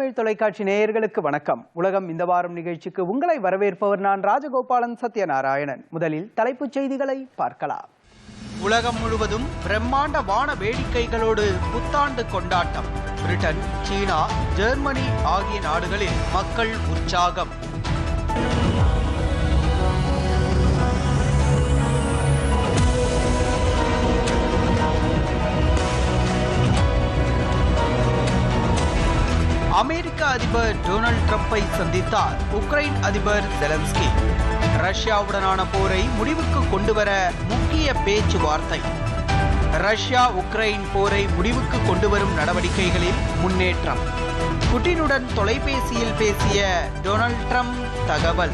தமிழ் தொலைக்காட்சி நேயர்களுக்கு வணக்கம். உலகம் இந்த வாரம் நிகழ்ச்சிக்கு உங்களை வரவேற்பவர் நான் ராஜகோபாலன் சத்யநாராயணன். முதலில் தலைப்புச் செய்திகளை பார்க்கலாம். உலகம் முழுவதும் பிரம்மாண்ட வான வேடிக்கைகளோடு புத்தாண்டு கொண்டாட்டம். பிரிட்டன் சீனா ஜெர்மனி ஆகிய நாடுகளில் மக்கள் உற்சாகம். அமெரிக்க அதிபர் டொனால்ட் ட்ரம்ப்பை சந்தித்தார். உக்ரைன் அதிபர் ஜெலன்ஸ்கி. ரஷ்யாவுடனான போரை முடிவுக்கு கொண்டுவர முக்கிய பேச்சுவார்த்தை. ரஷ்யா உக்ரைன் போரை முடிவுக்கு கொண்டுவரும் நடவடிக்கைகளில் முன்னேற்றம். புட்டினுடன் தொலைபேசியில் பேசிய டொனால்ட் ட்ரம்ப் தகவல்.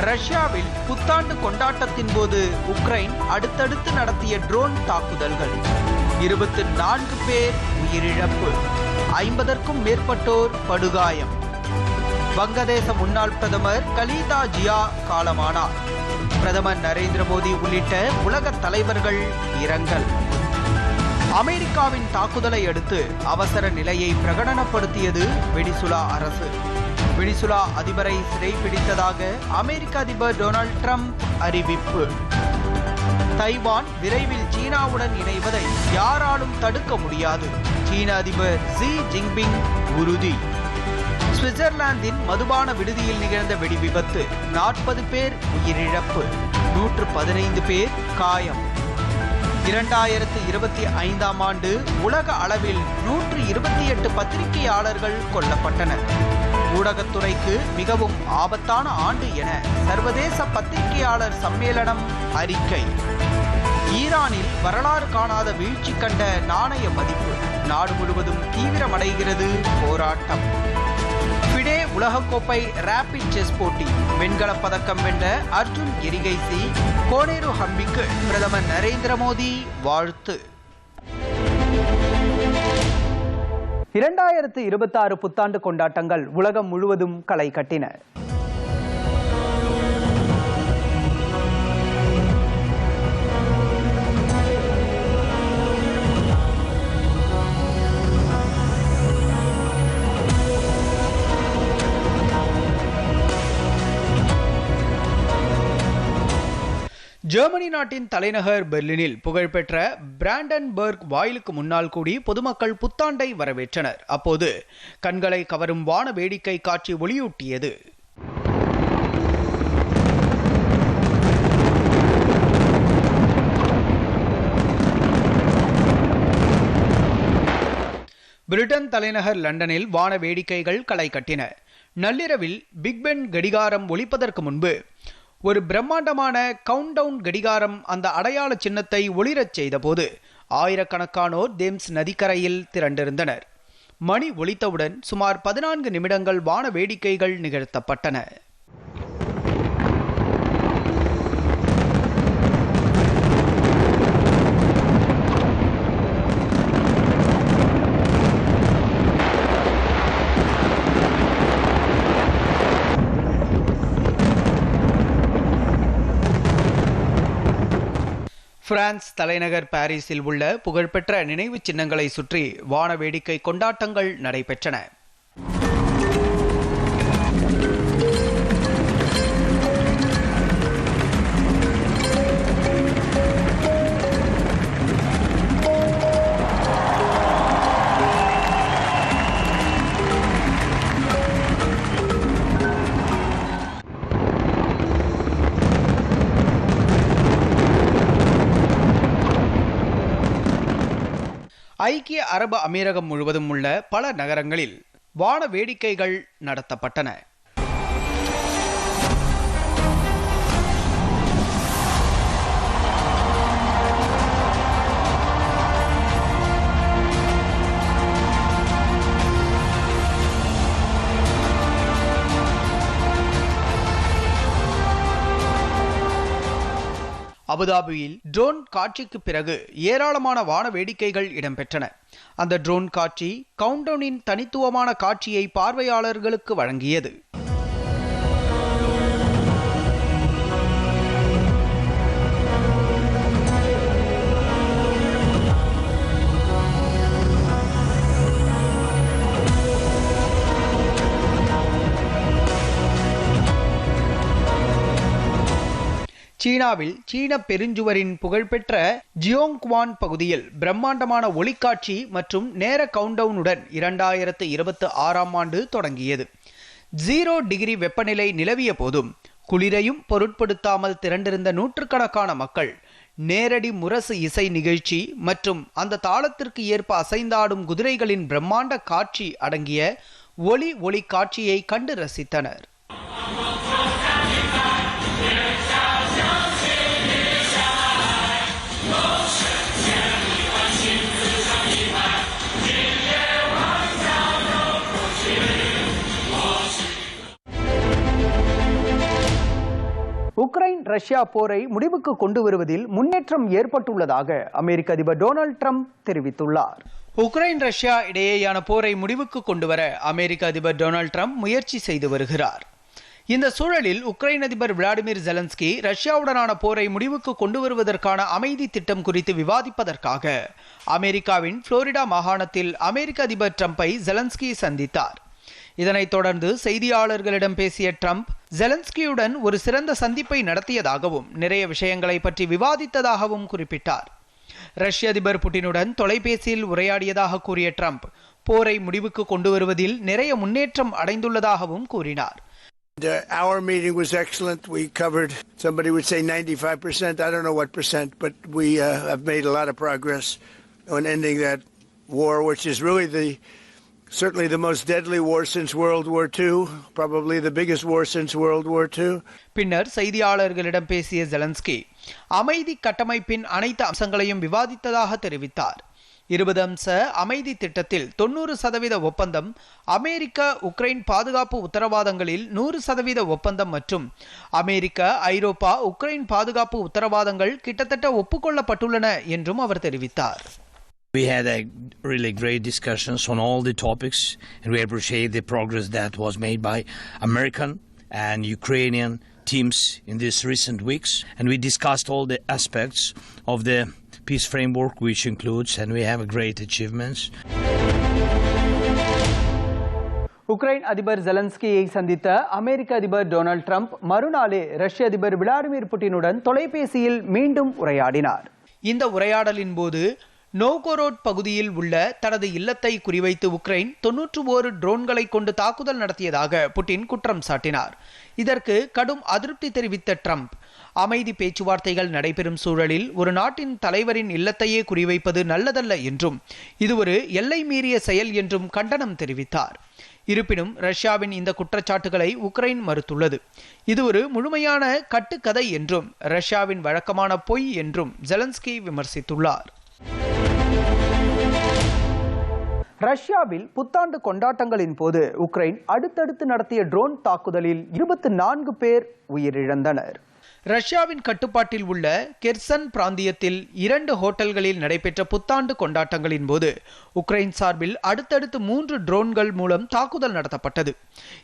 ரஷ்யாவில் புத்தாண்டு கொண்டாட்டத்தின் போது உக்ரைன் அடுத்தடுத்து நடத்திய ட்ரோன் தாக்குதல்கள். இருபத்தி நான்கு பேர் உயிரிழப்பு. ஐம்பதற்கும் மேற்பட்டோர் படுகாயம். வங்கதேச முன்னாள் பிரதமர் கலீதா ஜியா காலமானார். பிரதமர் நரேந்திர மோடி உள்ளிட்ட உலக தலைவர்கள் இரங்கல். அமெரிக்காவின் தாக்குதலை அடுத்து அவசர நிலையை பிரகடனப்படுத்தியது வெனிசுலா அரசு. வெனிசுலா அதிபரை சிறைபிடித்ததாக அமெரிக்க அதிபர் டொனால்ட் ட்ரம்ப் அறிவிப்பு. தைவான் விரைவில் சீனாவுடன் இணைவதை யாராலும் தடுக்க முடியாது. சீன அதிபர் ஜி ஜின்பிங் உறுதி. சுவிட்சர்லாந்தின் மதுபான விடுதியில் நிகழ்ந்த வெடி விபத்து நாற்பது பேர் உயிரிழப்பு நூற்று பதினைந்து பேர் காயம். இரண்டாயிரத்து இருபத்தி ஐந்தாம் ஆண்டு உலக அளவில் நூற்று இருபத்தி எட்டு பத்திரிகையாளர்கள் கொல்லப்பட்டனர். ஊடகத்துறைக்கு மிகவும் ஆபத்தான ஆண்டு என சர்வதேச பத்திரிகையாளர் சம்மேளனம் அறிக்கை. ஈரானில் வரலாறு காணாத வீழ்ச்சி கண்ட நாணய மதிப்பு. நாடு முழுவதும் தீவிரமடைகிறது போராட்டம். பிடே உலகக்கோப்பை ரேபிட் செஸ் போட்டி. வெண்கலப் பதக்கம் வென்ற அர்ஜுன் எரிகைசி கோனேரு ஹம்பிக்கு பிரதமர் நரேந்திர மோடி வாழ்த்து. இரண்டாயிரத்து இருபத்தாறு புத்தாண்டு கொண்டாட்டங்கள் உலகம் முழுவதும் களை கட்டின. ஜெர்மனி நாட்டின் தலைநகர் பெர்லினில் புகழ்பெற்ற பிராண்டன்பர்க் வாயிலுக்கு முன்னால் கூடி பொதுமக்கள் புத்தாண்டை வரவேற்றனர். அப்போது கண்களை கவரும் வான வேடிக்கை காட்சி ஒளியூட்டியது. பிரிட்டன் தலைநகர் லண்டனில் வான வேடிக்கைகள் களை கட்டின. நள்ளிரவில் பிக் பென் கடிகாரம் ஒழிப்பதற்கு முன்பு ஒரு பிரம்மாண்டமான கவுண்டவுன் கடிகாரம் அந்த அடையாள சின்னத்தை ஒளிரச் செய்தபோது ஆயிரக்கணக்கானோர் தேம்ஸ் நதிக்கரையில் திரண்டிருந்தனர். மணி ஒலித்தவுடன் சுமார் பதினான்கு நிமிடங்கள் வான வேடிக்கைகள் நிகழ்த்தப்பட்டன. பிரான்ஸ் தலைநகர் பாரிஸில் உள்ள புகழ்பெற்ற நினைவுச் சின்னங்களை சுற்றி வான வேடிக்கை கொண்டாட்டங்கள் நடைபெற்றன. ஐக்கிய அரபு அமீரகம் முழுவதும் உள்ள பல நகரங்களில் வான வேடிக்கைகள் நடத்தப்பட்டன. அபுதாபியில் ட்ரோன் காட்சிக்கு பிறகு ஏராளமான வான வேடிக்கைகள் இடம்பெற்றன. அந்த ட்ரோன் காட்சி கவுண்டவுனின் தனித்துவமான காட்சியை பார்வையாளர்களுக்கு வழங்கியது. சீனாவில் சீன பெருஞ்சுவரின் புகழ்பெற்ற ஜியோங்குவான் பகுதியில் பிரம்மாண்டமான ஒளிக்காட்சி மற்றும் நேர கவுண்டவுனுடன் இரண்டாயிரத்து இருபத்தி ஆறாம் ஆண்டு தொடங்கியது. ஜீரோ டிகிரி வெப்பநிலை நிலவிய போதும் குளிரையும் பொருட்படுத்தாமல் திரண்டிருந்த நூற்றுக்கணக்கான மக்கள் நேரடி முரசு இசை நிகழ்ச்சி மற்றும் அந்த தாளத்திற்கு ஏற்ப அசைந்தாடும் குதிரைகளின் பிரம்மாண்ட காட்சி அடங்கிய ஒளி ஒளி காட்சியை கண்டு ரசித்தனர். உக்ரைன் ரஷ்யா போரை முடிவுக்கு கொண்டு வருவதில் முன்னேற்றம் ஏற்பட்டுள்ளதாக அமெரிக்க அதிபர் டொனால்ட் ட்ரம்ப் தெரிவித்துள்ளார். உக்ரைன் ரஷ்யா இடையேயான போரை முடிவுக்கு கொண்டுவர அமெரிக்க அதிபர் டொனால்ட் ட்ரம்ப் முயற்சி செய்து வருகிறார். இந்த சூழலில் உக்ரைன் அதிபர் விளாடிமிர் ஜெலன்ஸ்கி ரஷ்யாவுடனான போரை முடிவுக்கு கொண்டு வருவதற்கான அமைதி திட்டம் குறித்து விவாதிப்பதற்காக அமெரிக்காவின் புளோரிடா மாகாணத்தில் அமெரிக்க அதிபர் ட்ரம்ப்பை ஜெலன்ஸ்கி சந்தித்தார். இதனைத் தொடர்ந்து செய்தியாளர்களிடம் பேசிய ட்ரம்ப் ஜெலன்ஸ்கியுடன் ஒரு சிறந்த சந்திப்பை நடத்தியதாகவும் நிறைய விஷயங்களை பற்றி விவாதித்ததாகவும் குறிப்பிட்டார். ரஷ்ய அதிபர் புட்டினுடன் தொலைபேசியில் உரையாடியதாக கூறிய ட்ரம்ப் போரை முடிவுக்கு கொண்டு வருவதில் நிறைய முன்னேற்றம் அடைந்துள்ளதாகவும் கூறினார். Uh, our meeting was excellent. We covered, somebody would say 95%, I don't know what percent, but we uh, have made a lot of progress on ending that war, which is really the certainly the most deadly war since World War II, probably the biggest war since World War II. பின்னர் செய்தியாளர்களிடம் பேசிய Zelensky அமைதி கட்டமைப்பின் அனைத்து அம்சங்களையும் விவாதித்ததாக தெரிவித்தார். இருபது அம்ச அமைதி திட்டத்தில் தொண்ணூறு சதவீத ஒப்பந்தம் அமெரிக்க உக்ரைன் பாதுகாப்பு உத்தரவாதங்களில் நூறு சதவீத ஒப்பந்தம் மற்றும் அமெரிக்க ஐரோப்பா உக்ரைன் பாதுகாப்பு உத்தரவாதங்கள் கிட்டத்தட்ட ஒப்புக்கொள்ளப்பட்டுள்ளன என்றும் அவர் தெரிவித்தார். We had a really great discussions on all the topics, and we appreciate the progress that was made by American and Ukrainian teams in these recent weeks. And we discussed all the aspects of the peace framework, which includes, and we have great achievements. Ukraine அதிபர் ஜெலன்ஸ்கியை சந்தித்த அமெரிக்க அதிபர் Donald Trump மறுநாளே ரஷ்ய அதிபர் Vladimir புட்டினுடன் தொலைபேசியில் மீண்டும் உரையாடினார் இந்த உரையாடலின் போது நோகோரோட் பகுதியில் உள்ள தனது இல்லத்தை குறிவைத்து உக்ரைன் தொன்னூற்று ஓரு ட்ரோன்களை கொண்டு தாக்குதல் நடத்தியதாக புட்டின் குற்றம் சாட்டினார். இதற்கு கடும் அதிருப்தி தெரிவித்த ட்ரம்ப் அமைதி பேச்சுவார்த்தைகள் நடைபெறும் சூழலில் ஒரு நாட்டின் தலைவரின் இல்லத்தையே குறிவைப்பது நல்லதல்ல என்றும் இது ஒரு எல்லை மீறிய செயல் என்றும் கண்டனம் தெரிவித்தார். இருப்பினும் ரஷ்யாவின் இந்த குற்றச்சாட்டுகளை உக்ரைன் மறுத்துள்ளது. இது ஒரு முழுமையான கட்டுக்கதை என்றும் ரஷ்யாவின் வழக்கமான பொய் என்றும் ஜெலன்ஸ்கி விமர்சித்துள்ளார். ரஷ்யாவில் புத்தாண்டு கொண்டாட்டங்களின் போது உக்ரைன் அடுத்தடுத்து நடத்திய ட்ரோன் தாக்குதலில் இருபத்தி நான்கு பேர் உயிரிழந்தனர். ரஷ்யாவின் கட்டுப்பாட்டில் உள்ள கெர்சன் பிராந்தியத்தில் இரண்டு ஹோட்டல்களில் நடைபெற்ற புத்தாண்டு கொண்டாட்டங்களின் போது உக்ரைன் சார்பில் அடுத்தடுத்து மூன்று ட்ரோன்கள் மூலம் தாக்குதல் நடத்தப்பட்டது.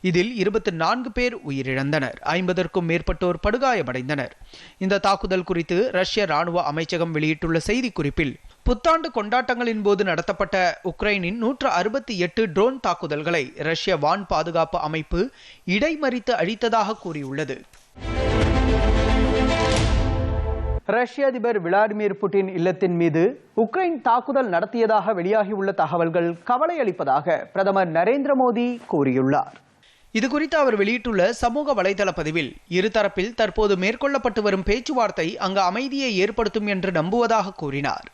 இதில் இருபத்தி நான்கு பேர் உயிரிழந்தனர். ஐம்பதற்கும் மேற்பட்டோர் படுகாயமடைந்தனர். இந்த தாக்குதல் குறித்து ரஷ்ய ராணுவ அமைச்சகம் வெளியிட்டுள்ள செய்திக்குறிப்பில் புத்தாண்டு கொண்டாட்டங்களின் போது நடத்தப்பட்ட உக்ரைனின் நூற்று அறுபத்தி எட்டு ட்ரோன் தாக்குதல்களை ரஷ்ய வான் பாதுகாப்பு அமைப்பு இடைமறித்து அழித்ததாக கூறியுள்ளது. ரஷ்ய அதிபர் விளாடிமிர் புட்டின் இல்லத்தின் மீது உக்ரைன் தாக்குதல் நடத்தியதாக வெளியாகியுள்ள தகவல்கள் கவலை அளிப்பதாக பிரதமர் நரேந்திர மோடி கூறியுள்ளார். இது குறித்து அவர் வெளியிட்டுள்ள சமூக வலைதள பதிவில் இருதரப்பில் தற்போது மேற்கொள்ளப்பட்டு வரும் பேச்சுவார்த்தை அங்கு அமைதியை ஏற்படுத்தும் என்று நம்புவதாக கூறினார்.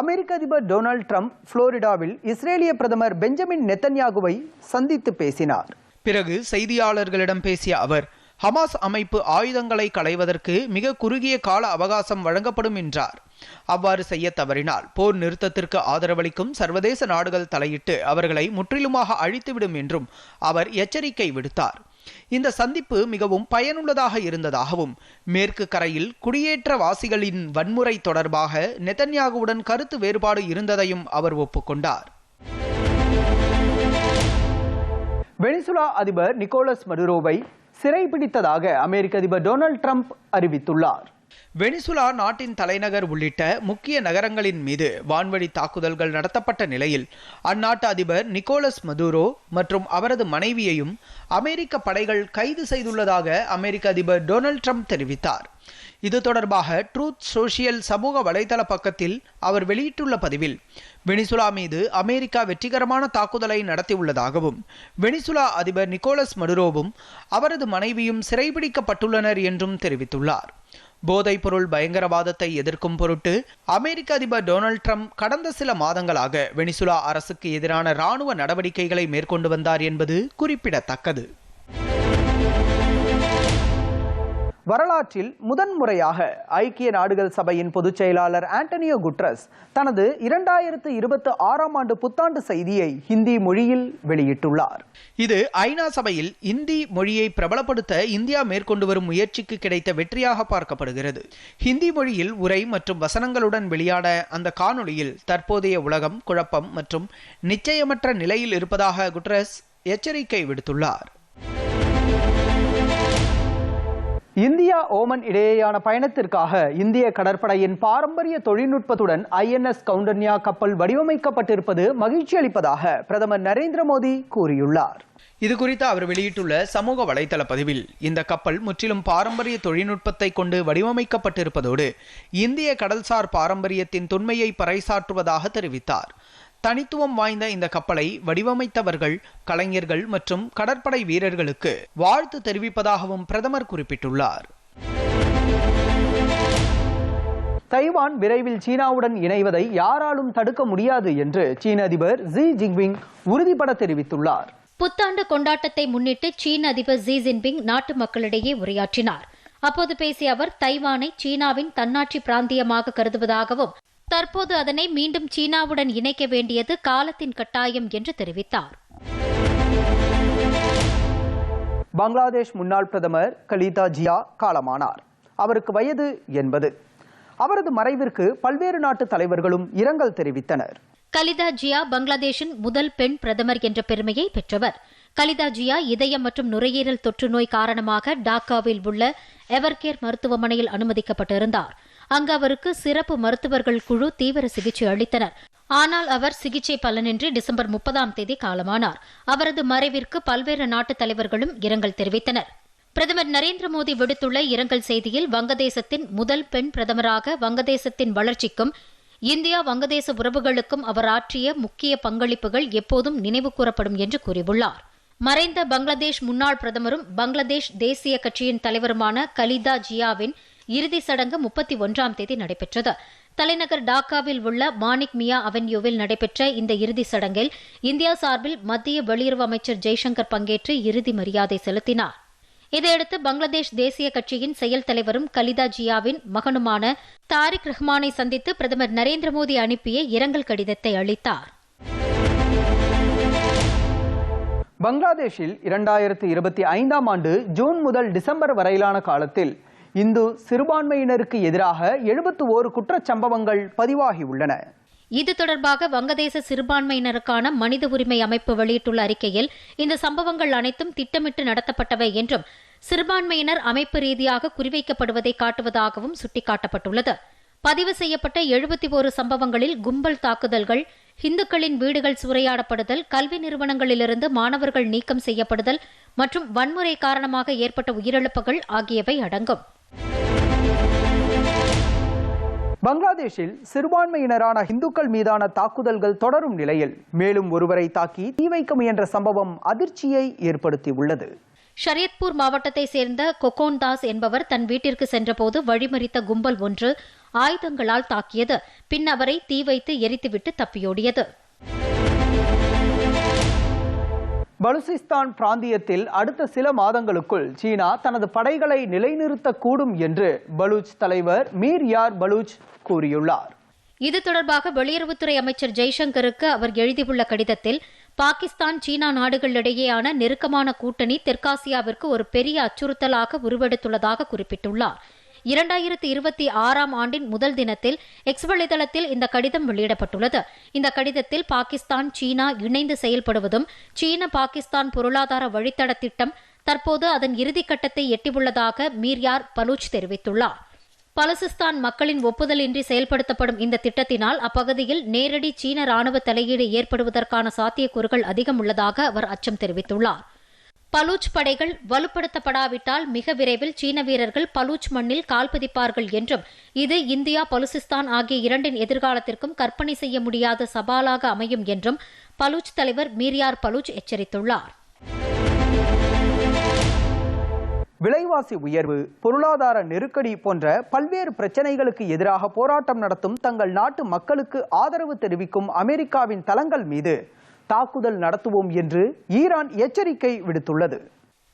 அமெரிக்க அதிபர் டொனால்ட் ட்ரம்ப் புளோரிடாவில் இஸ்ரேலிய பிரதமர் பெஞ்சமின் நெத்தன்யாகுவை சந்தித்து பேசினார். பிறகு செய்தியாளர்களிடம் பேசிய அவர் ஹமாஸ் அமைப்பு ஆயுதங்களை களைவதற்கு மிக குறுகிய கால அவகாசம் வழங்கப்படும் என்றார். அவ்வாறு செய்ய தவறினால் போர் நிறுத்தத்திற்கு ஆதரவளிக்கும் சர்வதேச நாடுகள் தலையிட்டு அவர்களை முற்றிலுமாக அழித்துவிடும் என்றும் அவர் எச்சரிக்கை விடுத்தார். இந்த சந்திப்பு மிகவும் பயனுள்ளதாக இருந்ததாகவும் மேற்கு கரையில் குடியேற்றவாசிகளின் வன்முறை தொடர்பாக நெதன்யாகுவுடன் கருத்து வேறுபாடு இருந்ததையும் அவர் ஒப்புக்கொண்டார். வெனிசுலா அதிபர் நிக்கோலஸ் மடுரோவை சிறைபிடித்ததாக அமெரிக்க அதிபர் டொனால்ட் ட்ரம்ப் அறிவித்துள்ளார். வெனிசுலா நாட்டின் தலைநகர் உள்ளிட்ட முக்கிய நகரங்களின் மீது வான்வழி தாக்குதல்கள் நடத்தப்பட்ட நிலையில் அந்நாட்டு அதிபர் நிக்கோலஸ் மதுரோ மற்றும் அவரது மனைவியையும் அமெரிக்க படைகள் கைது செய்துள்ளதாக அமெரிக்க அதிபர் டொனால்ட் ட்ரம்ப் தெரிவித்தார். இது தொடர்பாக ட்ரூத் சோசியல் சமூக வலைதள பக்கத்தில் அவர் வெளியிட்டுள்ள பதிவில் வெனிசுலா மீது அமெரிக்கா வெற்றிகரமான தாக்குதலை நடத்தியுள்ளதாகவும் வெனிசுலா அதிபர் நிக்கோலஸ் மடுரோவும் அவரது மனைவியும் சிறைபிடிக்கப்பட்டுள்ளனர் என்றும் தெரிவித்துள்ளார். போதைப்பொருள் பயங்கரவாதத்தை எதிர்க்கும் பொருட்டு அமெரிக்க அதிபர் டொனால்ட் ட்ரம்ப் கடந்த சில மாதங்களாக வெனிசுலா அரசுக்கு எதிரான ராணுவ நடவடிக்கைகளை மேற்கொண்டு வந்தார் என்பது குறிப்பிடத்தக்கது. வரலாற்றில் முதன்முறையாக ஐக்கிய நாடுகள் சபையின் பொதுச் செயலாளர் ஆண்டனியோ குட்ரஸ் தனது இரண்டாயிரத்து இருபத்தி ஆறாம் ஆண்டு புத்தாண்டு செய்தியை ஹிந்தி மொழியில் வெளியிட்டுள்ளார். இது ஐநா சபையில் இந்தி மொழியை பிரபலப்படுத்த இந்தியா மேற்கொண்டு வரும் முயற்சிக்கு கிடைத்த வெற்றியாக பார்க்கப்படுகிறது. ஹிந்தி மொழியில் உரை மற்றும் வசனங்களுடன் வெளியான அந்த காணொளியில் தற்போதைய உலகம் குழப்பம் மற்றும் நிச்சயமற்ற நிலையில் இருப்பதாக குட்ரஸ் எச்சரிக்கை விடுத்துள்ளார். இந்தியா ஓமன் இடையேயான பயணத்திற்காக இந்திய கடற்படையின் பாரம்பரிய தொழில்நுட்பத்துடன் ஐஎன்எஸ் கவுண்டன்யா கப்பல் வடிவமைக்கப்பட்டிருப்பது மகிழ்ச்சி அளிப்பதாக பிரதமர் நரேந்திர மோடி கூறியுள்ளார். இது குறித்து அவர் வெளியிட்டுள்ள சமூக வலைதள பதிவில் இந்த கப்பல் முற்றிலும் பாரம்பரிய தொழில்நுட்பத்தை கொண்டு வடிவமைக்கப்பட்டிருப்பதோடு இந்திய கடல்சார் பாரம்பரியத்தின் தொன்மையை பறைசாற்றுவதாக தெரிவித்தார். தனித்துவம் வாய்ந்த இந்த கப்பலை வடிவமைத்தவர்கள் கலைஞர்கள் மற்றும் கடற்படை வீரர்களுக்கு வாழ்த்து தெரிவிப்பதாகவும் பிரதமர் குறிப்பிட்டுள்ளார். தைவான் விரைவில் சீனாவுடன் இணைவதை யாராலும் தடுக்க முடியாது என்று சீன அதிபர் ஜி ஜின்பிங் உறுதிபட தெரிவித்துள்ளார். புத்தாண்டு கொண்டாட்டத்தை முன்னிட்டு சீன அதிபர் ஜி ஜின்பிங் நாட்டு மக்களிடையே உரையாற்றினார். அப்போது பேசிய அவர் தைவானை சீனாவின் தன்னாட்சி பிராந்தியமாக கருதுவதாகவும் தற்போது அதனை மீண்டும் சீனாவுடன் இணைக்க வேண்டியது காலத்தின் கட்டாயம் என்று தெரிவித்தார். பங்களாதேஷ் முன்னாள் பிரதமர் கலிதா ஜியா காலமானார். அவருக்கு வயது எண்பது. அவரது மறைவிற்கு பல்வேறு நாட்டு தலைவர்களும் இரங்கல் தெரிவித்தனர். கலிதா ஜியா பங்களாதேஷின் முதல் பெண் பிரதமர் என்ற பெருமையை பெற்றவர். கலிதா ஜியா இதயம் மற்றும் நுரையீரல் தொற்று நோய் காரணமாக டாக்காவில் உள்ள எவர்கேர் மருத்துவமனையில் அனுமதிக்கப்பட்டிருந்தார். அங்கு அவருக்கு சிறப்பு மருத்துவர்கள் குழு தீவிர சிகிச்சை அளித்தனர். ஆனால் அவர் சிகிச்சை பலனின்றி டிசம்பர் முப்பதாம் தேதி காலமானார். அவரது மறைவிற்கு பல்வேறு நாட்டு தலைவர்களும் இரங்கல் தெரிவித்தனர். பிரதமர் நரேந்திர மோடி விடுத்துள்ள இரங்கல் செய்தியில் வங்கதேசத்தின் முதல் பெண் பிரதமராக வங்கதேசத்தின் வளர்ச்சிக்கும் இந்தியா வங்கதேச உறவுகளுக்கும் அவர் ஆற்றிய முக்கிய பங்களிப்புகள் எப்போதும் நினைவு கூறப்படும் என்று கூறியுள்ளார். மறைந்த பங்களாதேஷ் முன்னாள் பிரதமரும் பங்களாதேஷ் தேசிய கட்சியின் தலைவருமான கலிதா ஜியாவின் இறுதி சடங்கு முப்பத்தி ஒன்றாம் தேதி நடைபெற்றது. தலைநகர் டாக்காவில் உள்ள மானிக் மியா அவென்யூவில் நடைபெற்ற இந்த இறுதி சடங்கில் இந்தியா சார்பில் மத்திய வெளியுறவு அமைச்சர் ஜெய்சங்கர் பங்கேற்று இறுதி மரியாதை செலுத்தினார். இதையடுத்து பங்களாதேஷ் தேசிய கட்சியின் செயல் தலைவரும் கலிதா ஜியாவின் மகனுமான தாரிக் ரஹ்மானை சந்தித்து பிரதமர் நரேந்திர மோடி அனுப்பிய இரங்கல் கடிதத்தை அளித்தார். பங்களாதேஷில் இரண்டாயிரத்தி இருபத்தி ஐந்தாம் ஆண்டு ஜூன் முதல் டிசம்பர் வரையிலான காலத்தில் இந்து சிறுபான்மையினருக்கு எதிராக எழுபத்து ஓரு குற்றச்சம்பவங்கள் பதிவாகியுள்ளன. இது தொடர்பாக வங்கதேச சிறுபான்மையினருக்கான மனித உரிமை அமைப்பு வெளியிட்டுள்ள அறிக்கையில் இந்த சம்பவங்கள் அனைத்தும் திட்டமிட்டு நடத்தப்பட்டவை என்றும் சிறுபான்மையினர் அமைப்பு ரீதியாக குறிவைக்கப்படுவதை காட்டுவதாகவும் சுட்டிக்காட்டப்பட்டுள்ளது. பதிவு செய்யப்பட்ட எழுபத்தி ஒரு சம்பவங்களில் கும்பல் தாக்குதல்கள் இந்துக்களின் வீடுகள் சூறையாடப்படுதல் கல்வி நிறுவனங்களிலிருந்து மாணவர்கள் நீக்கம் செய்யப்படுதல் மற்றும் வன்முறை காரணமாக ஏற்பட்ட உயிரிழப்புகள் ஆகியவை அடங்கும். பங்களாதேஷில் சிறுபான்மையினரான இந்துக்கள் மீதான தாக்குதல்கள் தொடரும் நிலையில் மேலும் ஒருவரை தாக்கி தீ வைக்க முயன்ற சம்பவம் அதிர்ச்சியை ஏற்படுத்தியுள்ளது. ஷரியத்பூர் மாவட்டத்தை சேர்ந்த கொகோன் தாஸ் என்பவர் தன் வீட்டிற்கு சென்றபோது வழிமறித்த கும்பல் ஒன்று ஆயுதங்களால் தாக்கியது. பின் அவரை தீ வைத்து எரித்துவிட்டு தப்பியோடியது. பலுசிஸ்தான் பிராந்தியத்தில் அடுத்த சில மாதங்களுக்குள் சீனா தனது படைகளை நிலைநிறுத்தக்கூடும் என்று பலூச் தலைவர் மீர் யார் பலூச் கூறியுள்ளார். இது தொடர்பாக வெளியுறவுத்துறை அமைச்சர் ஜெய்சங்கருக்கு அவர் எழுதியுள்ள கடிதத்தில் பாகிஸ்தான் சீனா நாடுகளிடையேயான நெருக்கமான கூட்டணி தெற்காசியாவிற்கு ஒரு பெரிய அச்சுறுத்தலாக உருவெடுத்துள்ளதாக குறிப்பிட்டுள்ளார். இரண்டாயிரத்தி இருபத்தி ஆறாம் ஆண்டின் முதல் தினத்தில் எக்ஸ் வலைதளத்தில் இந்த கடிதம் வெளியிடப்பட்டுள்ளது. இந்த கடிதத்தில் பாகிஸ்தான் சீனா இணைந்து செயல்படுவதும் சீன பாகிஸ்தான் பொருளாதார வழித்தட திட்டம் தற்போது அதன் இறுதிக்கட்டத்தை எட்டியுள்ளதாக மீர்யார் பலூச் தெரிவித்துள்ளார். பலசிஸ்தான் மக்களின் ஒப்புதலின்றி செயல்படுத்தப்படும் இந்த திட்டத்தினால் அப்பகுதியில் நேரடி சீன ராணுவ தலையீடு ஏற்படுவதற்கான சாத்தியக்கூறுகள் அதிகம் உள்ளதாக அவர் அச்சம் தெரிவித்துள்ளார். பலூச் படைகள் வலுப்படுத்தப்படாவிட்டால் மிக விரைவில் சீன வீரர்கள் பலூச் மண்ணில் கால்பதிப்பார்கள் என்றும் இது இந்தியா பலுசிஸ்தான் ஆகிய இரண்டின் எதிர்காலத்திற்கும் கற்பனை செய்ய முடியாத சவாலாக அமையும் என்றும் பலூச் தலைவர் மீரியார் பலூச் எச்சரித்துள்ளார். விலைவாசி உயர்வு பொருளாதார நெருக்கடி போன்ற பல்வேறு பிரச்சனைகளுக்கு எதிராக போராட்டம் நடத்தும் தங்கள் நாட்டு மக்களுக்கு ஆதரவு தெரிவிக்கும் அமெரிக்காவின் தளங்கள் மீது தாக்குதல் நடத்துவோம் என்று ஈரான் எச்சரிக்கை விடுத்துள்ளது.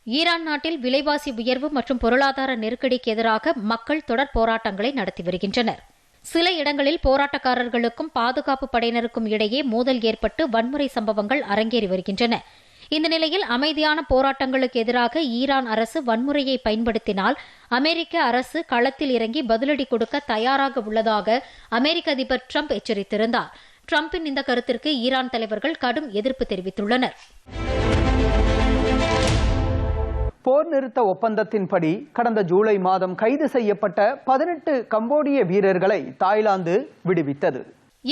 ஈரான் நாட்டில் விலைவாசி உயர்வு மற்றும் பொருளாதார நெருக்கடிக்கு எதிராக மக்கள் தொடர் போராட்டங்களை நடத்தி வருகின்றனர். சில இடங்களில் போராட்டக்காரர்களுக்கும் பாதுகாப்பு படையினருக்கும் இடையே மோதல் ஏற்பட்டு வன்முறை சம்பவங்கள் அரங்கேறி வருகின்றன. இந்த நிலையில் அமைதியான போராட்டங்களுக்கு எதிராக ஈரான் அரசு வன்முறையை பயன்படுத்தினால் அமெரிக்க அரசு களத்தில் இறங்கி பதிலடி கொடுக்க தயாராக உள்ளதாக அமெரிக்க அதிபர் ட்ரம்ப் எச்சரித்திருந்தார். ட்ரம்பின் இந்த கருத்திற்கு ஈரான் தலைவர்கள் கடும் எதிர்ப்பு தெரிவித்துள்ளனர். போர் நிறுத்த ஒப்பந்தத்தின்படி கடந்த ஜூலை மாதம் கைது செய்யப்பட்ட பதினெட்டு கம்போடிய வீரர்களை தாய்லாந்து விடுவித்தது.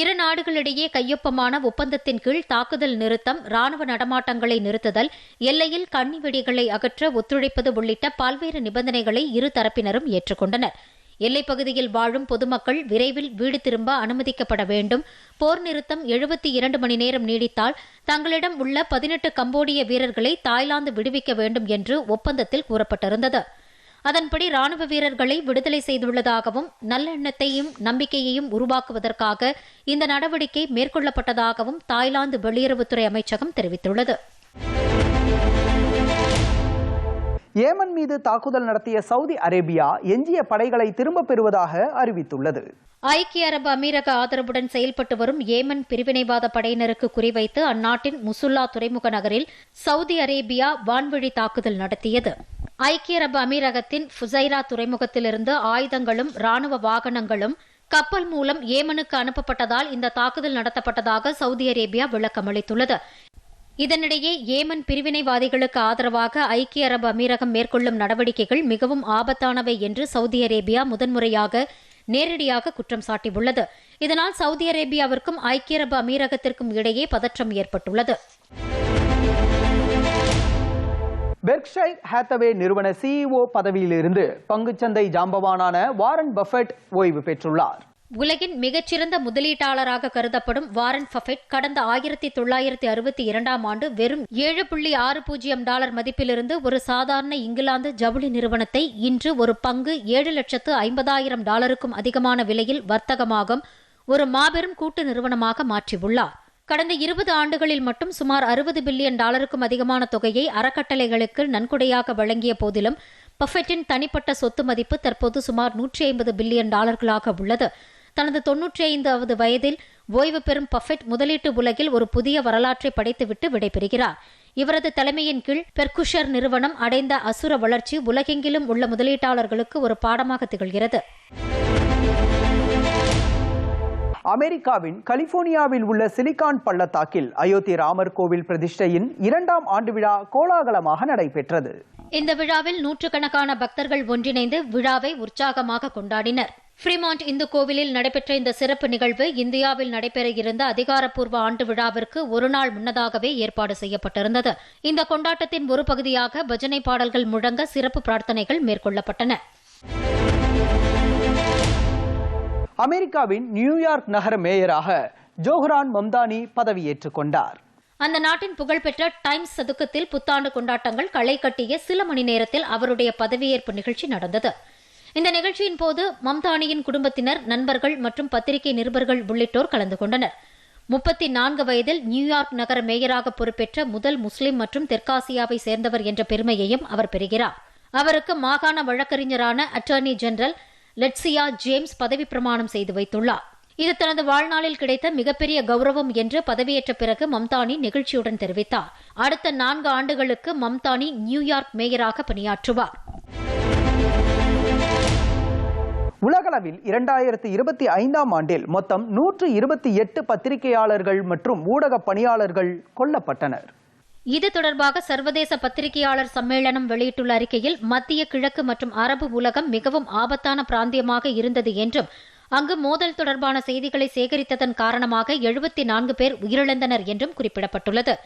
இரு நாடுகளிடையே கையொப்பமான ஒப்பந்தத்தின் கீழ் தாக்குதல் நிறுத்தம் ராணுவ நடமாட்டங்களை நிறுத்துதல் எல்லையில் கண்ணி வெடிகளை அகற்ற ஒத்துழைப்பது உள்ளிட்ட பல்வேறு நிபந்தனைகளை இரு தரப்பினரும் ஏற்றுக்கொண்டனர். எல்லைப் பகுதியில் வாழும் பொதுமக்கள் விரைவில் வீடு திரும்ப அனுமதிக்கப்பட வேண்டும். போர் நிறுத்தம் எழுபத்தி இரண்டு மணி நேரம் நீடித்தால் தங்களிடம் உள்ள பதினெட்டு கம்போடிய வீரர்களை தாய்லாந்து விடுவிக்க வேண்டும் என்று ஒப்பந்தத்தில் கூறப்பட்டிருந்தது. அதன்படி ராணுவ வீரர்களை விடுதலை செய்துள்ளதாகவும் நல்லெண்ணத்தையும் நம்பிக்கையையும் உருவாக்குவதற்காக இந்த நடவடிக்கை மேற்கொள்ளப்பட்டதாகவும் தாய்லாந்து வெளியுறவுத்துறை அமைச்சகம் தெரிவித்துள்ளது. ஏமன் மீது தாக்குதல் நடத்திய சவுதி அரேபியா எஞ்சிய படைகளை திரும்பப் பெறுவதாக அறிவித்துள்ளது. ஐக்கிய அரபு அமீரக ஆதரவுடன் செயல்பட்டு வரும் ஏமன் பிரிவினைவாத படையினருக்கு குறிவைத்து அந்நாட்டின் முசுல்லா துறைமுக நகரில் சவுதி அரேபியா வான்வழி தாக்குதல் நடத்தியது. ஐக்கிய அரபு அமீரகத்தின் ஃபுசைரா துறைமுகத்திலிருந்து ஆயுதங்களும் ராணுவ வாகனங்களும் கப்பல் மூலம் ஏமனுக்கு அனுப்பப்பட்டதால் இந்த தாக்குதல் நடத்தப்பட்டதாக சவுதி அரேபியா விளக்கமளித்துள்ளது. இதனிடையே ஏமன் பிரிவினைவாதிகளுக்கு ஆதரவாக ஐக்கிய அரபு அமீரகம் மேற்கொள்ளும் நடவடிக்கைகள் மிகவும் ஆபத்தானவை என்று சவுதி அரேபியா முதன்முறையாக நேரடியாக குற்றம் சாட்டியுள்ளது. இதனால் சவுதி அரேபியாவிற்கும் ஐக்கிய அரபு அமீரகத்திற்கும் இடையே பதற்றம் ஏற்பட்டுள்ளது. பெர்க்ஷை ஹேத்தவே நிறுவன சிஇஓ பதவியிலிருந்து பங்குச்சந்தை ஜாம்பவானான வாரன் பஃபெட் ஓய்வு பெற்றுள்ளார். உலகின் மிகச்சிறந்த முதலீட்டாளராக கருதப்படும் வாரன் பஃபெட் கடந்த ஆயிரத்தி தொள்ளாயிரத்தி அறுபத்தி இரண்டாம் ஆண்டு வெறும் ஏழு புள்ளி ஆறு பூஜ்ஜியம் டாலர் மதிப்பிலிருந்து ஒரு சாதாரண இங்கிலாந்து ஜவுளி நிறுவனத்தை இன்று ஒரு பங்கு ஏழு லட்சத்து ஐம்பதாயிரம் டாலருக்கும் அதிகமான விலையில் வர்த்தகமாகும் ஒரு மாபெரும் கூட்டு நிறுவனமாக மாற்றியுள்ளார். கடந்த இருபது ஆண்டுகளில் மட்டும் சுமார் அறுபது பில்லியன் டாலருக்கும் அதிகமான தொகையை அறக்கட்டளைகளுக்கு நன்கொடையாக வழங்கிய போதிலும் பஃபெட்டின் தனிப்பட்ட சொத்து மதிப்பு தற்போது சுமார் நூற்றி ஐம்பது பில்லியன் டாலர்களாக உள்ளது. தனது தொன்னூற்றி ஐந்தாவது வயதில் ஓய்வு பெறும் பஃபெட் முதலீட்டு உலகில் ஒரு புதிய வரலாற்றை படைத்துவிட்டு விடைபெறுகிறார். இவரது தலைமையின் கீழ் பெர்குஷர் நிறுவனம் அடைந்த அசுர வளர்ச்சி உலகெங்கிலும் உள்ள முதலீட்டாளர்களுக்கு ஒரு பாடமாக திகழ்கிறது. அமெரிக்காவின் கலிபோர்னியாவில் உள்ள சிலிகான் பள்ளத்தாக்கில் அயோத்தி ராமர் கோவில் பிரதிஷ்டையின் இரண்டாம் ஆண்டு விழா கோலாகலமாக நடைபெற்றது. இந்த விழாவில் நூற்றுக்கணக்கான பக்தர்கள் ஒன்றிணைந்து விழாவை உற்சாகமாக கொண்டாடினர். ஃப்ரீமாண்ட் இந்து கோவிலில் நடைபெற்ற இந்த சிறப்பு நிகழ்வு இந்தியாவில் நடைபெற இருந்த அதிகாரப்பூர்வ ஆண்டு விழாவிற்கு ஒரு நாள் முன்னதாகவே ஏற்பாடு செய்யப்பட்டிருந்தது. இந்த கொண்டாட்டத்தின் ஒரு பகுதியாக பஜனை பாடல்கள் முழங்க சிறப்பு பிரார்த்தனைகள் மேற்கொள்ளப்பட்டன. அமெரிக்காவின் நியூயார்க் நகர மேயராக ஜோஹ்ரான் மம்தானி பதவியேற்றுக் கொண்டார். அந்த நாட்டின் புகழ்பெற்ற டைம்ஸ் சதுக்கத்தில் புத்தாண்டு கொண்டாட்டங்கள் களை கட்டிய சில மணி நேரத்தில் அவருடைய பதவியேற்பு நிகழ்ச்சி நடந்தது. இந்த நிகழ்ச்சியின் போது மம்தானியின் குடும்பத்தினர் நண்பர்கள் மற்றும் பத்திரிகை நிருபர்கள் உள்ளிட்டோர் கலந்து கொண்டனர். முப்பத்தி நான்கு வயதில் நியூயார்க் நகர மேயராக பொறுப்பேற்ற முதல் முஸ்லிம் மற்றும் தெற்காசியாவை சேர்ந்தவர் என்ற பெருமையையும் அவர் பெறுகிறார். அவருக்கு மாகாண வழக்கறிஞரான அட்டர்னி ஜெனரல் லெட்சியா ஜேம்ஸ் பதவி பிரமாணம் செய்து வைத்துள்ளார். இது தனது வாழ்நாளில் கிடைத்த மிகப்பெரிய கௌரவம் என்று பதவியேற்ற பிறகு மம்தானி நிகழ்ச்சியுடன் தெரிவித்தார். அடுத்த நான்கு ஆண்டுகளுக்கு மம்தானி நியூயார்க் மேயராக பணியாற்றுவார். இந்தியாவில் இரண்டாயிரத்தி இருபத்தி ஐந்தாம் ஆண்டில் மொத்தம் நூற்று இருபத்தி எட்டு பத்திரிகையாளர்கள் மற்றும் ஊடக பணியாளர்கள் கொல்லப்பட்டனர். இது தொடர்பாக சர்வதேச பத்திரிகையாளர் சம்மேளனம் வெளியிட்டுள்ள அறிக்கையில் மத்திய கிழக்கு மற்றும் அரபு உலகம் மிகவும் ஆபத்தான பிராந்தியமாக இருந்தது என்றும் அங்கு மோதல் தொடர்பான செய்திகளை சேகரித்ததன் காரணமாக எழுபத்தி நான்கு பேர் உயிரிழந்தனர் என்றும் குறிப்பிடப்பட்டுள்ளது.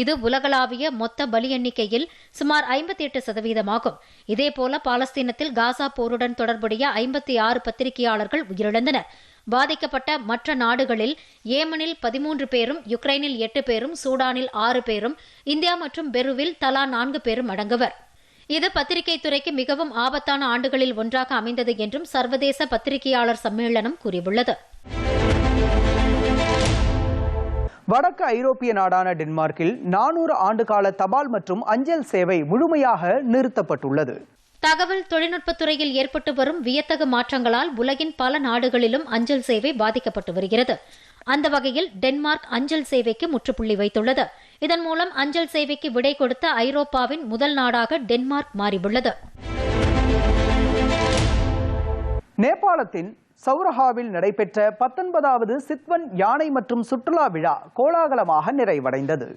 இது உலகளாவிய மொத்த பலி எண்ணிக்கையில் சுமார் ஐம்பத்தி எட்டு சதவீதமாகும். இதேபோல பாலஸ்தீனத்தில் காசா போருடன் தொடர்புடைய ஐம்பத்தி ஆறு பத்திரிகையாளர்கள் உயிரிழந்தனர். பாதிக்கப்பட்ட மற்ற நாடுகளில் ஏமனில் பதிமூன்று பேரும் யுக்ரைனில் எட்டு பேரும் சூடானில் ஆறு பேரும் இந்தியா மற்றும் பெருவில் தலா நான்கு பேரும் அடங்குவர். இது பத்திரிகை துறைக்கு மிகவும் ஆபத்தான ஆண்டுகளில் ஒன்றாக அமைந்தது என்றும் சர்வதேச பத்திரிகையாளர் சம்மேளனம் கூறியுள்ளது. வடக்கு ஐரோப்பிய நாடான டென்மார்க்கில் நானூறு ஆண்டுகால தபால் மற்றும் அஞ்சல் சேவை முழுமையாக நிறுத்தப்பட்டுள்ளது. தகவல் தொழில்நுட்பத் துறையில் ஏற்பட்டு வரும் வியத்தகு மாற்றங்களால் உலகின் பல நாடுகளிலும் அஞ்சல் சேவை பாதிக்கப்பட்டு வருகிறது. அந்த வகையில் டென்மார்க் அஞ்சல் சேவைக்கு முற்றுப்புள்ளி வைத்துள்ளது. இதன் மூலம் அஞ்சல் சேவைக்கு விடை கொடுத்த ஐரோப்பாவின் முதல் நாடாக டென்மார்க் மாறியுள்ளது. நேபாளத்தின் சௌரஹாவில் நடைபெற்ற பத்தொன்பதாவது சித்வன் யானை மற்றும் சுற்றுலா விழா கோலாகலமாக நிறைவடைந்தது.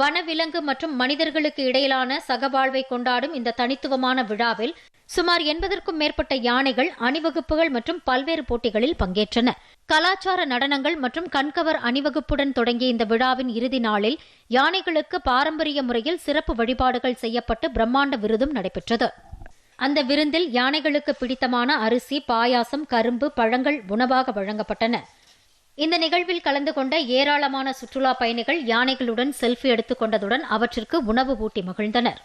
வனவிலங்கு மற்றும் மனிதர்களுக்கு இடையிலான சகவாழ்வை கொண்டாடும் இந்த தனித்துவமான விழாவில் சுமார் எண்பதற்கும் மேற்பட்ட யானைகள் அணிவகுப்புகள் மற்றும் பல்வேறு போட்டிகளில் பங்கேற்றன. கலாச்சார நடனங்கள் மற்றும் கண்கவர் அணிவகுப்புடன் தொடங்கிய இந்த விழாவின் இறுதி நாளில் யானைகளுக்கு பாரம்பரிய முறையில் சிறப்பு வழிபாடுகள் செய்யப்பட்டு பிரம்மாண்ட விருதும் நடைபெற்றது. அந்த விருந்தில் யானைகளுக்கு பிடித்தமான அரிசி பாயாசம் கரும்பு பழங்கள் உணவாக வழங்கப்பட்டன. இந்த நிகழ்வில் கலந்து கொண்ட ஏராளமான சுற்றுலா பயணிகள் யானைகளுடன் செல்ஃபி எடுத்துக் கொண்டதுடன் அவற்றிற்கு உணவு ஊட்டி மகிழ்ந்தனர்.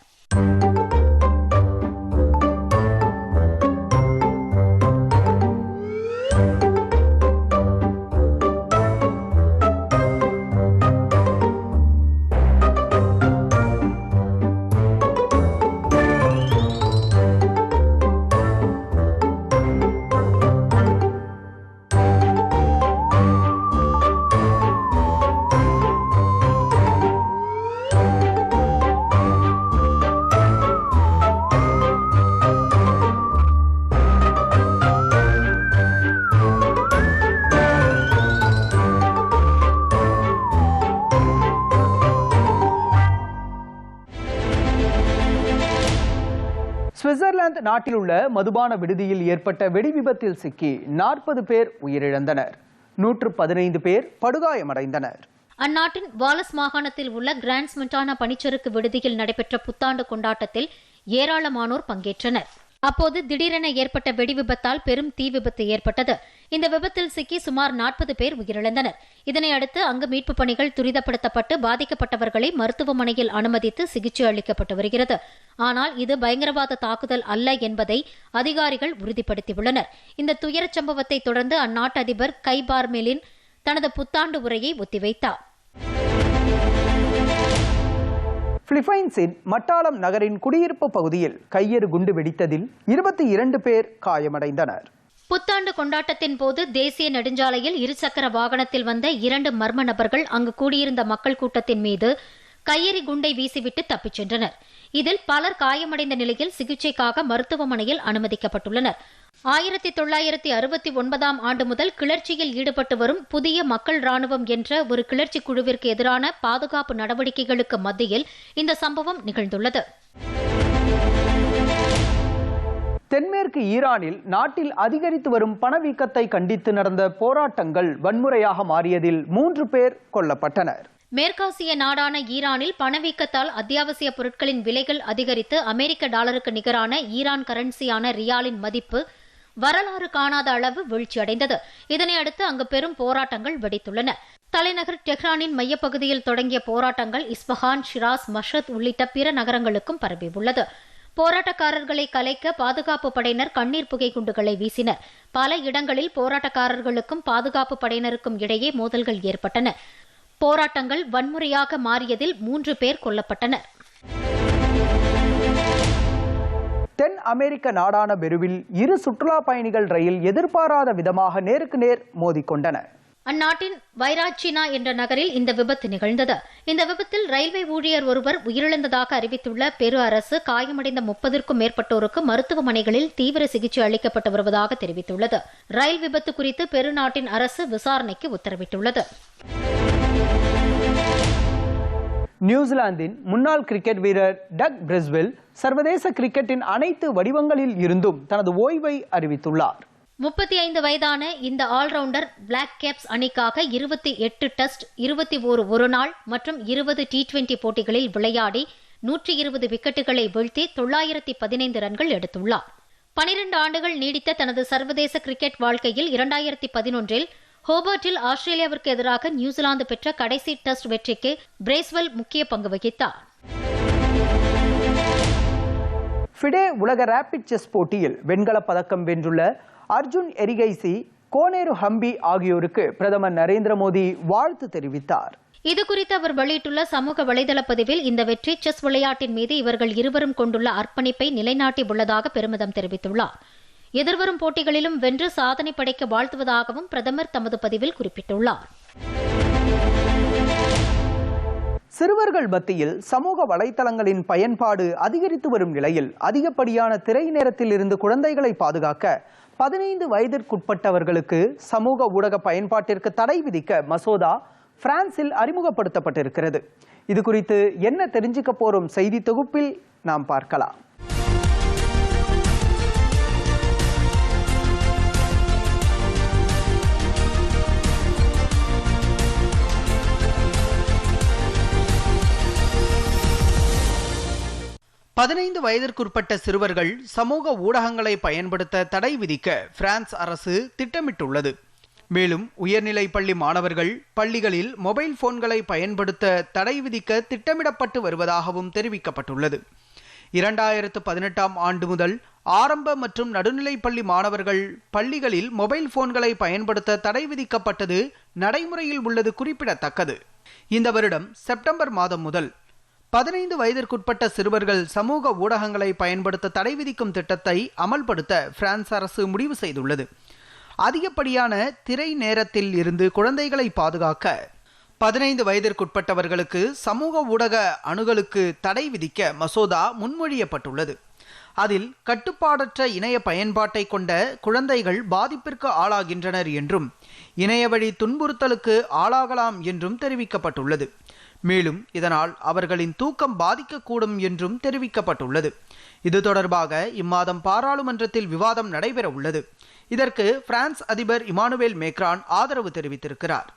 சுவிட்சர்லாந்து நாட்டில் உள்ள மதுபான விடுதியில் ஏற்பட்ட வெடி விபத்தில் சிக்கி நாற்பது பேர் உயிரிழந்தனர். நூற்று பதினைந்து பேர் படுகாயமடைந்தனர். அந்நாட்டின் வாலஸ் மாகாணத்தில் உள்ள கிராண்ட்ஸ் மென்டானா பனிச்சறுக்கு விடுதியில் நடைபெற்ற புத்தாண்டு கொண்டாட்டத்தில் ஏராளமானோர் பங்கேற்றனர். அப்போது திடீரென ஏற்பட்ட வெடி விபத்தால் பெரும் தீ விபத்து ஏற்பட்டது. இந்த விபத்தில் சிக்கி சுமார் நாற்பது பேர் உயிரிழந்தனர். இதனையடுத்து அங்கு மீட்புப் பணிகள் துரிதப்படுத்தப்பட்டு பாதிக்கப்பட்டவர்களை மருத்துவமனையில் அனுமதித்து சிகிச்சை அளிக்கப்பட்டு வருகிறது. ஆனால் இது பயங்கரவாத தாக்குதல் அல்ல என்பதை அதிகாரிகள் உறுதிப்படுத்தியுள்ளனர். இந்த துயரச் சம்பவத்தை தொடர்ந்து அந்நாட்டு அதிபர் கைபார்மெலின் தனது புத்தாண்டு உரையை ஒத்திவைத்தார். பிலிப்பைன்ஸின் மட்டாளம் நகரின் குடியிருப்பு பகுதியில் கையெறு குண்டு வெடித்ததில் இருபத்தி இரண்டு பேர் காயமடைந்தனர். புத்தாண்டு கொண்டாட்டத்தின் போது தேசிய நெடுஞ்சாலையில் இருசக்கர வாகனத்தில் வந்த இரண்டு மர்ம நபர்கள் அங்கு கூடியிருந்த மக்கள் கூட்டத்தின் மீது கையெறி குண்டை வீசிவிட்டு தப்பிச் சென்றனர். இதில் பலர் காயமடைந்த நிலையில் சிகிச்சைக்காக மருத்துவமனையில் அனுமதிக்கப்பட்டுள்ளனர். ஆயிரத்தி தொள்ளாயிரத்தி அறுபத்தி ஒன்பதாம் ஆண்டு முதல் கிளர்ச்சியில் ஈடுபட்டு வரும் புதிய மக்கள் ராணுவம் என்ற ஒரு கிளர்ச்சி குழுவிற்கு எதிரான பாதுகாப்பு நடவடிக்கைகளுக்கு மத்தியில் இந்த சம்பவம் நிகழ்ந்துள்ளது. தென்மேற்கு ஈரானில் நாட்டில் அதிகரித்து வரும் பணவீக்கத்தை கண்டித்து நடந்த போராட்டங்கள் வன்முறையாக மாறியதில் மூன்று பேர் கொல்லப்பட்டனர். மேற்காசிய நாடான ஈரானில் பணவீக்கத்தால் அத்தியாவசிய பொருட்களின் விலைகள் அதிகரித்து அமெரிக்க டாலருக்கு நிகரான ஈரான் கரன்சியான ரியாலின் மதிப்பு வரலாறு காணாத அளவு வீழ்ச்சியடைந்தது. இதனையடுத்து அங்கு பெரும் போராட்டங்கள் வெடித்துள்ளன. தலைநகர் டெஹ்ரானின் மையப்பகுதியில் தொடங்கிய போராட்டங்கள் இஸ்பஹான் ஷிராஸ் மஷத் உள்ளிட்ட பிற நகரங்களுக்கும் பரவியுள்ளது. போராட்டக்காரர்களை கலைக்க பாதுகாப்பு படையினர் கண்ணீர் புகை குண்டுகளை வீசினர். பல இடங்களில் போராட்டக்காரர்களுக்கும் பாதுகாப்பு படையினருக்கும் இடையே மோதல்கள் ஏற்பட்டன. போராட்டங்கள் வன்முறையாக மாறியதில் மூன்று பேர் கொல்லப்பட்டனர். தென் அமெரிக்க நாடான பெருவில் இரு சுற்றுலா பயணிகள் ரயில் எதிர்பாராத விதமாக நேருக்கு நேர் மோதிக்கொண்டன. அந்நாட்டின் வைராச்சினா என்ற நகரில் இந்த விபத்து நிகழ்ந்தது. இந்த விபத்தில் ரயில்வே ஊழியர் ஒருவர் உயிரிழந்ததாக அறிவித்துள்ள பெரு அரசு காயமடைந்த முப்பதற்கும் மேற்பட்டோருக்கு மருத்துவமனைகளில் தீவிர சிகிச்சை அளிக்கப்பட்டு வருவதாக தெரிவித்துள்ளது. ரயில் விபத்து குறித்து பெரு நாட்டின் அரசு விசாரணைக்கு உத்தரவிட்டுள்ளது. நியூசிலாந்தின் முன்னாள் கிரிக்கெட் வீரர் டக் பிரிஸ்வில் சர்வதேச கிரிக்கெட்டின் அனைத்து வடிவங்களில் இருந்தும் தனது ஓய்வை அறிவித்துள்ளார். முப்பத்தி ஐந்து வயதான இந்த ஆல்ரவுண்டர் பிளாக் கேப்ஸ் அணிக்காக இருபத்தி எட்டு டெஸ்ட் இருபத்தி ஒரு ஒருநாள் மற்றும் இருபது டி டுவெண்டி போட்டிகளில் விளையாடி நூற்றி இருபது விக்கெட்டுகளை வீழ்த்தி தொள்ளாயிரத்தி பதினைந்து ரன்கள் எடுத்துள்ளார். பனிரெண்டு ஆண்டுகள் நீடித்த தனது சர்வதேச கிரிக்கெட் வாழ்க்கையில் இரண்டாயிரத்தி பதினொன்றில் ஹோபர்ட்டில் ஆஸ்திரேலியாவிற்கு எதிராக நியூசிலாந்து பெற்ற கடைசி டெஸ்ட் வெற்றிக்கு பிரேஸ்வெல் முக்கிய பங்கு வகித்தார். ஃபிடே உலக ரேபிட் செஸ் போட்டியில் வெண்கலப் பதக்கம் வென்றுள்ள அர்ஜுன் எரிகைசி கோனேரு ஹம்பி ஆகியோருக்கு பிரதமர் நரேந்திர மோடி வாழ்த்து தெரிவித்தார். இதுகுறித்து அவர் வெளியிட்டுள்ள சமூக வலைதள பதிவில் இந்த வெற்றி செஸ் விளையாட்டின் மீது இவர்கள் இருவரும் கொண்டுள்ள அர்ப்பணிப்பை நிலைநாட்டியுள்ளதாக பெருமிதம் தெரிவித்துள்ளார். எதிர்வரும் போட்டிகளிலும் வென்று சாதனை படைக்க வாழ்த்துவதாகவும் பிரதமர் தமது பதிவில் குறிப்பிட்டுள்ளார். சிறுவர்கள் மத்தியில் சமூக வலைத்தளங்களின் பயன்பாடு அதிகரித்து வரும் நிலையில் அதிகப்படியான திரை நேரத்தில் இருந்து குழந்தைகளை பாதுகாக்க பதினைந்து வயதிற்குட்பட்டவர்களுக்கு சமூக ஊடக பயன்பாட்டிற்கு தடை விதிக்க மசோதா பிரான்சில் அறிமுகப்படுத்தப்பட்டிருக்கிறது. இது குறித்து என்ன தெரிஞ்சுக்க போறோம் செய்தி தொகுப்பில் நாம் பார்க்கலாம். பதினைந்து வயதிற்குட்பட்ட சிறுவர்கள் சமூக ஊடகங்களை பயன்படுத்த தடை விதிக்க பிரான்ஸ் அரசு திட்டமிட்டுள்ளது. மேலும் உயர்நிலை பள்ளி மாணவர்கள் பள்ளிகளில் மொபைல் போன்களை பயன்படுத்த தடை விதிக்க திட்டமிடப்பட்டு வருவதாகவும் தெரிவிக்கப்பட்டுள்ளது. இரண்டாயிரத்து பதினெட்டாம் ஆண்டு முதல் ஆரம்ப மற்றும் நடுநிலை பள்ளி மாணவர்கள் பள்ளிகளில் மொபைல் போன்களை பயன்படுத்த தடை விதிக்கப்பட்டது நடைமுறையில் உள்ளது குறிப்பிடத்தக்கது. இந்த வருடம் செப்டம்பர் மாதம் முதல் பதினைந்து வயதிற்குட்பட்ட சிறுவர்கள் சமூக ஊடகங்களை பயன்படுத்த தடை விதிக்கும் திட்டத்தை அமல்படுத்த பிரான்ஸ் அரசு முடிவு செய்துள்ளது. அதிகப்படியான திரை நேரத்தில் இருந்து குழந்தைகளை பாதுகாக்க பதினைந்து வயதிற்குட்பட்டவர்களுக்கு சமூக ஊடக அணுகலுக்கு தடை விதிக்க மசோதா முன்மொழியப்பட்டுள்ளது. அதில் கட்டுப்பாடற்ற இணைய பயன்பாட்டை கொண்ட குழந்தைகள் பாதிப்பிற்கு ஆளாகின்றனர் என்றும் இணையவழி துன்புறுத்தலுக்கு ஆளாகலாம் என்றும் தெரிவிக்கப்பட்டுள்ளது. மேலும் இதனால் அவர்களின் தூக்கம் பாதிக்கக்கூடும் என்றும் தெரிவிக்கப்பட்டுள்ளது. இது தொடர்பாக இம்மாதம் பாராளுமன்றத்தில் விவாதம் நடைபெற உள்ளது இதற்கு பிரான்ஸ் அதிபர் இமானுவேல் மேக்ரான் ஆதரவு தெரிவித்திருக்கிறார்.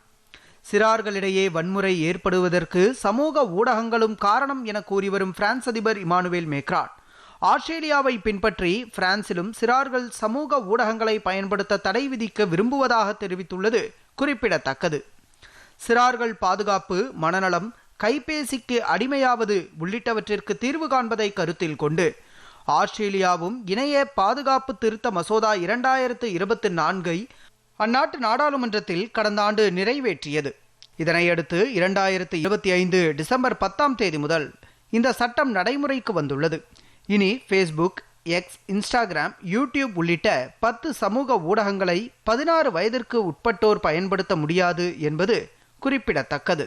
சிறார்களிடையே வன்முறை ஏற்படுவதற்கு சமூக ஊடகங்களும் காரணம் என கூறி வரும் பிரான்ஸ் அதிபர் இமானுவேல் மேக்ரான். ஆஸ்திரேலியாவை பின்பற்றி பிரான்சிலும் சிறார்கள் சமூக ஊடகங்களை பயன்படுத்த தடை விதிக்க விரும்புவதாக தெரிவித்துள்ளது குறிப்பிடத்தக்கது. சிறார்கள் பாதுகாப்பு மனநலம் கைபேசிக்கு அடிமையாவது உள்ளிட்டவற்றிற்கு தீர்வு காண்பதை கருத்தில் கொண்டு ஆஸ்திரேலியாவும் இணைய பாதுகாப்பு திருத்த மசோதா இரண்டாயிரத்து இருபத்தி நான்கை அந்நாட்டு நாடாளுமன்றத்தில் கடந்த ஆண்டு நிறைவேற்றியது. இதனையடுத்து இரண்டாயிரத்து இருபத்தி ஐந்து டிசம்பர் பத்தாம் தேதி முதல் இந்த சட்டம் நடைமுறைக்கு வந்துள்ளது. இனி ஃபேஸ்புக் எக்ஸ் இன்ஸ்டாகிராம் யூடியூப் உள்ளிட்ட பத்து சமூக ஊடகங்களை பதினாறு வயதிற்கு உட்பட்டோர் பயன்படுத்த முடியாது என்பது குறிப்பிடத்தக்கது.